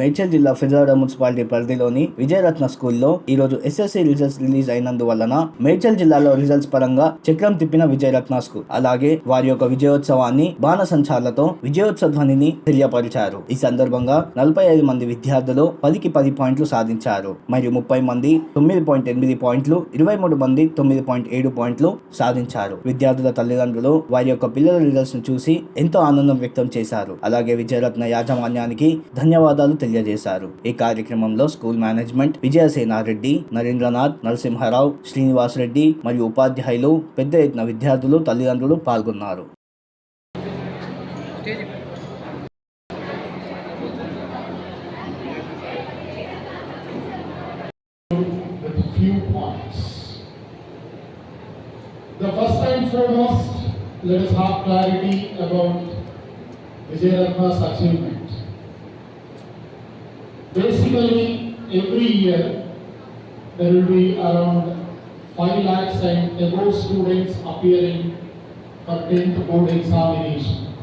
మేడ్చల్ జిల్లా ఫిజాడ మున్సిపాలిటీ పరిధిలోని విజయరత్న స్కూల్లో ఈ రోజు ఎస్ఎస్సి రిజల్ట్స్ రిలీజ్ అయినందువలన మేడ్చల్ జిల్లాలో రిజల్ట్స్ పరంగా చక్రం తిప్పిన విజయరత్న స్కూల్ అలాగే వారి యొక్క విజయోత్సవాన్ని బాణసంచాలతో విజయోత్సవ ధ్వనిని తెలియపరిచారు. ఈ సందర్భంగా నలభై ఐదు మంది విద్యార్థులు పదికి పది పాయింట్లు సాధించారు. మరియు ముప్పై మంది తొమ్మిది పాయింట్ ఎనిమిది పాయింట్లు ఇరవై మూడు మంది తొమ్మిది పాయింట్ ఏడు పాయింట్లు సాధించారు. విద్యార్థుల తల్లిదండ్రులు వారి యొక్క పిల్లల రిజల్ట్స్ను చూసి ఎంతో ఆనందం వ్యక్తం చేశారు. అలాగే విజయరత్న యాజమాన్యానికి ధన్యవాదాలు తెలియజేశారు ఈ కార్యక్రమంలో స్కూల్ మేనేజ్మెంట్ విజయసేనారెడ్డి నరేంద్రనాథ్ నరసింహారావు శ్రీనివాస్ రెడ్డి మరియు ఉపాధ్యాయులు పెద్ద ఎత్తున విద్యార్థులు తల్లిదండ్రులు పాల్గొన్నారు. The first and foremost, let us have clarity about Vijayaratna's achievement. Basically, every year, there will be around 5 lakhs and above students appearing for 10th board examination.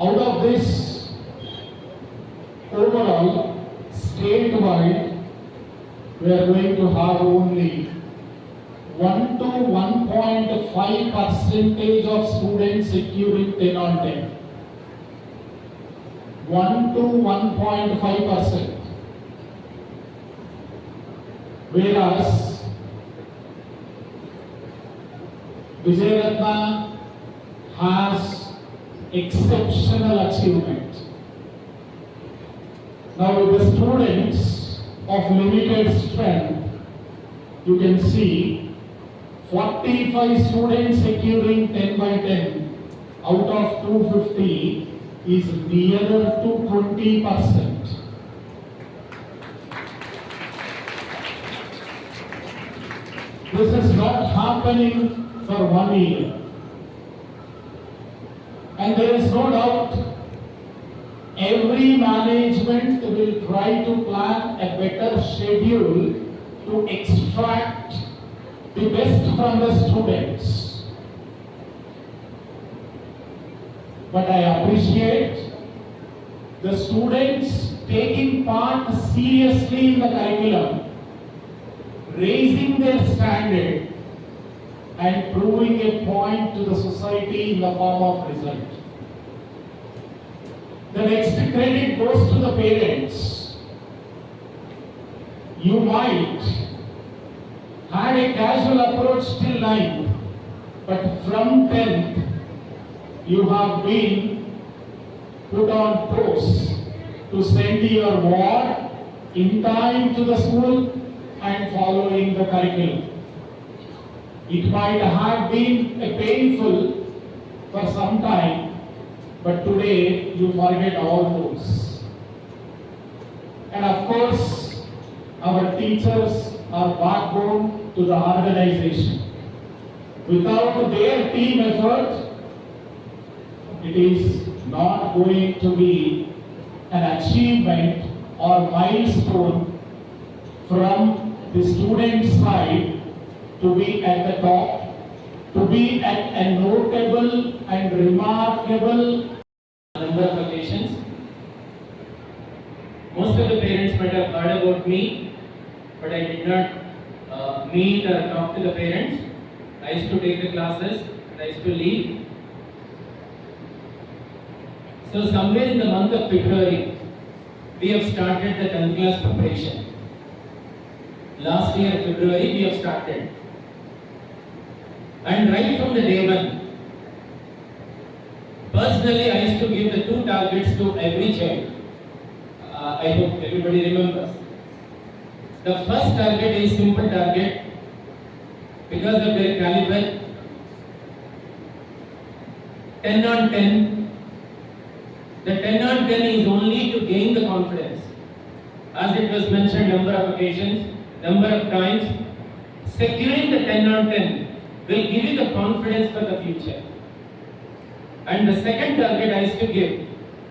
Out of this, overall, statewide, we are going to have only 1 to 1.5 percentage of students securing 10 on 10. 1 to 1.5 percent. Whereas Vijayaratna has exceptional achievement. Now with the students of limited strength, you can see 45 students securing 10 by 10 out of 250 is nearer to 20 percent. This is not happening for one year. And there is no doubt every management will try to plan a better schedule to extract the best from the students. But I appreciate the students taking part seriously in the curriculum, raising their standard and proving a point to the society in the form of result. The next credit goes to the parents. You might had a casual approach till ninth, but from tenth, you have been put on course to send your ward in time to the school and following the curriculum. It might have been a painful for some time, but today you forget all those. And of course, our teachers are backbone to the organization. Without their team effort, it is not going to be an achievement or milestone from the student side to be at the top, to be at a notable and remarkable number of occasions. Most of the parents might have heard about me, but I did not uh, meet or talk to the parents. I used to take the classes, I used to leave. So somewhere in the month of February, we have started the 10th class preparation. Last year, February, we have started. And right from the day one, Personally, I used to give the two targets to every child. Uh, I hope everybody remembers. The first target is simple target because of their caliber. 10 on 10. The 10 on 10 is only to gain the confidence. As it was mentioned number of occasions, number of times, securing the 10 on 10 will give you the confidence for the future. And the second target I to give,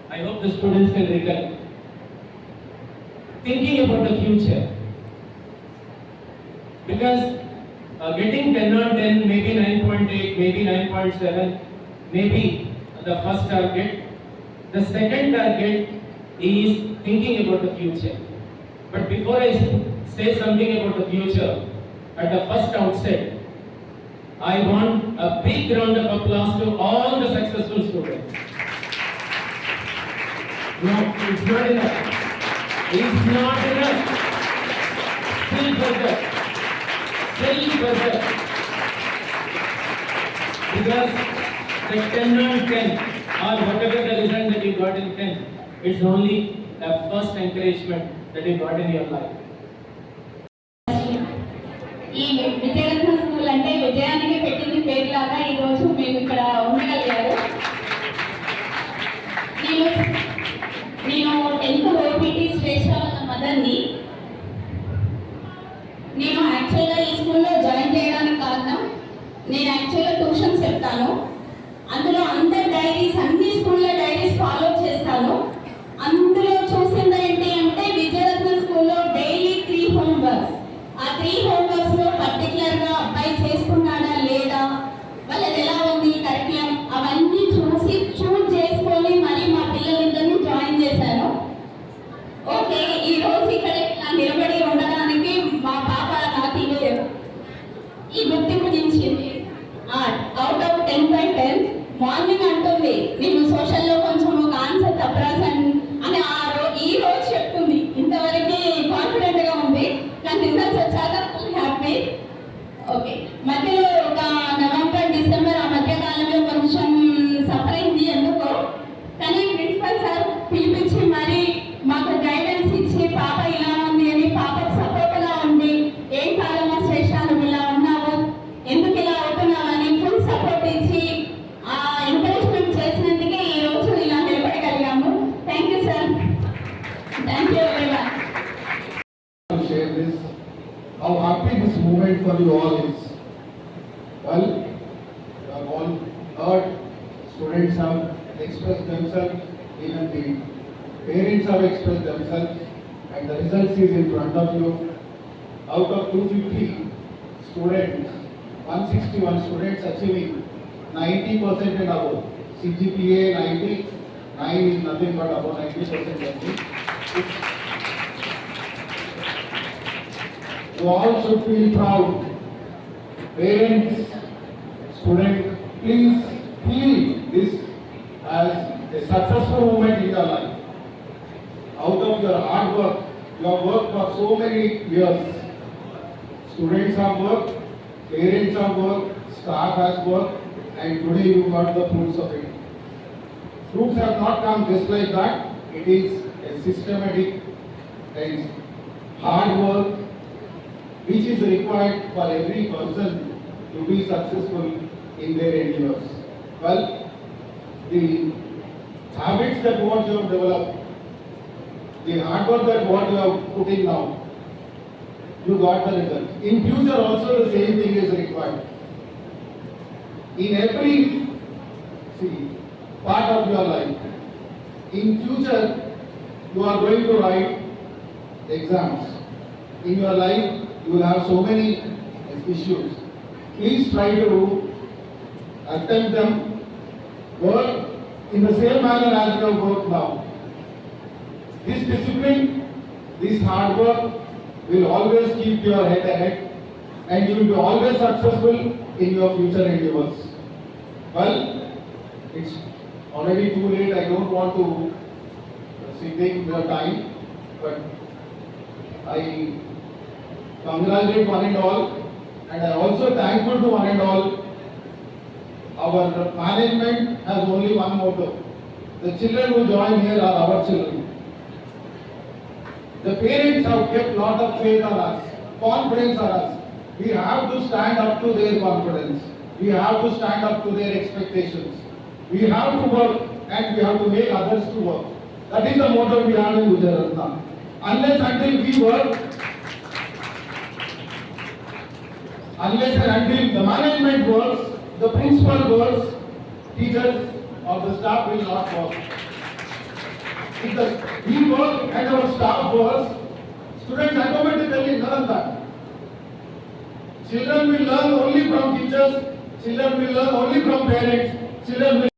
I hope the students can recall. Thinking about the future. Because uh, getting 10 on 10, maybe 9.8, maybe 9.7, maybe the first target. The second target is thinking about the future. But before I say something about the future, at the first outset, I want a big round of applause to all the successful students. No, it's not enough. It's not enough. Still further. Still further. Because the 10 on 10 or whatever the result that you got in 10, it's only the first encouragement that you got in your life. ఈ Vijayaratna school అంటే విజయానికి పెట్టింది పేరులాగా ఈ రోజు మేము ఇక్కడ ఉండగలిగారు. నేను నేను టెన్త్ ఓపీటీ శ్రేష్ఠ మదర్ని. నేను యాక్చువల్గా ఈ స్కూల్లో జాయిన్ చేయడానికి కారణం నేను యాక్చువల్గా ట్యూషన్స్ చెప్తాను. అందులో అందరి డైరీస్ అన్ని స్కూళ్ళ డైరీస్ ఫాలో చేస్తాను అందులో చూసింది ఏంటి అంటే విజయరత్న స్కూల్లో డైలీ త్రీ హోంవర్క్స్ ఆ త్రీ హోంవర్క్స్లో పర్టికులర్గా అబ్బాయి చేసుకున్నాడా heard, students have expressed themselves, even the parents have expressed themselves, and the results is in front of you. Out of 250 students, 161 students achieving 90% and above. CGPA 90, 9 is nothing but above 90% You all should feel proud. Parents, students, please successful moment in your life. Out of your hard work, you have worked for so many years. Students have worked, parents have worked, staff has worked, and today you got the fruits of it. Fruits have not come just like that. It is a systematic and hard work which is required for every person to be successful in their endeavors. Well, the habits that what you have developed, the hard work that what you have put in now, you got the result. In future also the same thing is required. In every see, part of your life, in future you are going to write exams. In your life, you will have so many issues. Please try to attempt them, work in the same manner as you have worked now. This discipline, this hard work will always keep your head ahead and you will be always successful in your future endeavors. Well, it's already too late, I don't want to take your time, but I congratulate one and all, and I also thankful to one and all. Our management has only one motto. The children who join here are our children. The parents have kept lot of faith on us, confidence on us. We have to stand up to their confidence. We have to stand up to their expectations. We have to work and we have to make others to work. That is the motto we have in Gujaratna. Unless until we work, unless and until the management works, the principal works, teachers or the staff will not work. If the, we work and our staff works, students automatically learn that. Children will learn only from teachers, children will learn only from parents, children will